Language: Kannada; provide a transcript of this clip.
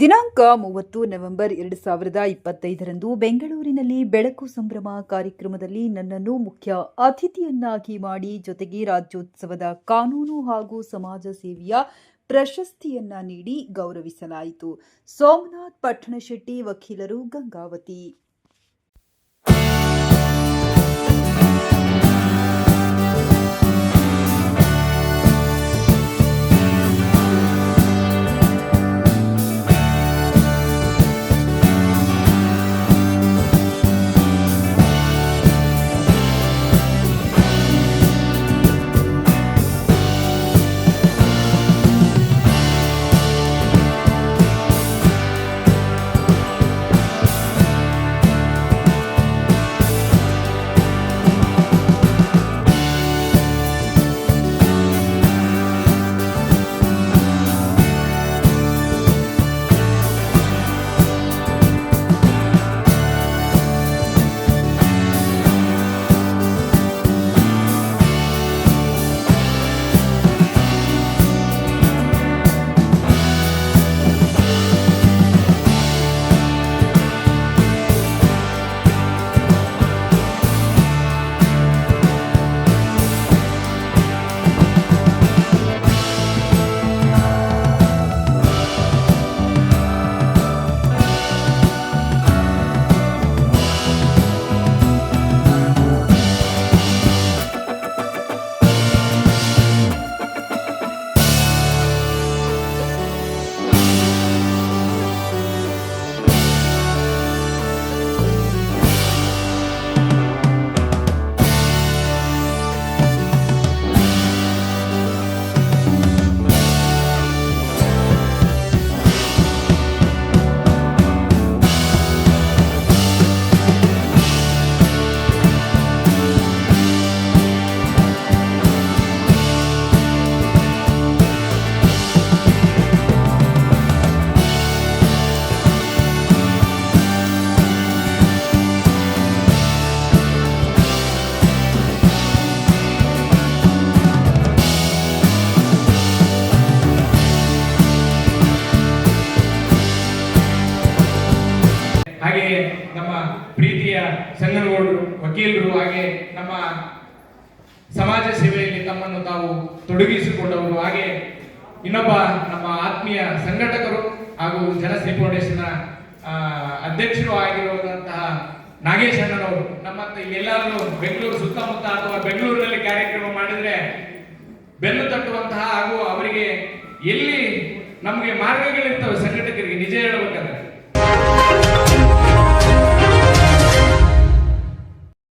ದಿನಾಂಕ ಮೂವತ್ತು ನವೆಂಬರ್ ಎರಡು ಸಾವಿರದ ಇಪ್ಪತ್ತೈದರಂದು ಬೆಂಗಳೂರಿನಲ್ಲಿ ಬೆಳಕು ಸಂಭ್ರಮ ಕಾರ್ಯಕ್ರಮದಲ್ಲಿ ನನ್ನನ್ನು ಮುಖ್ಯ ಅತಿಥಿಯನ್ನಾಗಿ ಮಾಡಿ ಜೊತೆಗೆ ರಾಜ್ಯೋತ್ಸವದ ಕಾನೂನು ಹಾಗೂ ಸಮಾಜ ಸೇವೆಯ ಪ್ರಶಸ್ತಿಯನ್ನ ನೀಡಿ ಗೌರವಿಸಲಾಯಿತು. ಸೋಮನಾಥ್ ಪಟ್ಟಣಶೆಟ್ಟಿ ವಕೀಲರು ಗಂಗಾವತಿ. ನಮ್ಮ ಪ್ರೀತಿಯ ಸಂಗನಗೌಡರು ವಕೀಲರು ಹಾಗೆ ನಮ್ಮ ಸಮಾಜ ಸೇವೆಯಲ್ಲಿ ತಮ್ಮನ್ನು ತಾವು ತೊಡಗಿಸಿಕೊಂಡವರು. ಹಾಗೆ ಇನ್ನೊಬ್ಬ ನಮ್ಮ ಆತ್ಮೀಯ ಸಂಘಟಕರು ಹಾಗೂ ಜನಶ್ರೀ ಫೌಂಡೇಶನ್ ಅಧ್ಯಕ್ಷರು ಆಗಿರುವಂತಹ ನಾಗೇಶ್ ಅಣ್ಣನವರು. ನಮ್ಮ ಎಲ್ಲರೂ ಬೆಂಗಳೂರು ಸುತ್ತಮುತ್ತ ಅಥವಾ ಬೆಂಗಳೂರಿನಲ್ಲಿ ಕಾರ್ಯಕ್ರಮ ಮಾಡಿದ್ರೆ ಬೆನ್ನು ತಟ್ಟುವಂತಹ ಹಾಗೂ ಅವರಿಗೆ ಎಲ್ಲಿ ನಮಗೆ ಮಾರ್ಗಗಳಿರ್ತವೆ ಸಂಘಟಕರಿಗೆ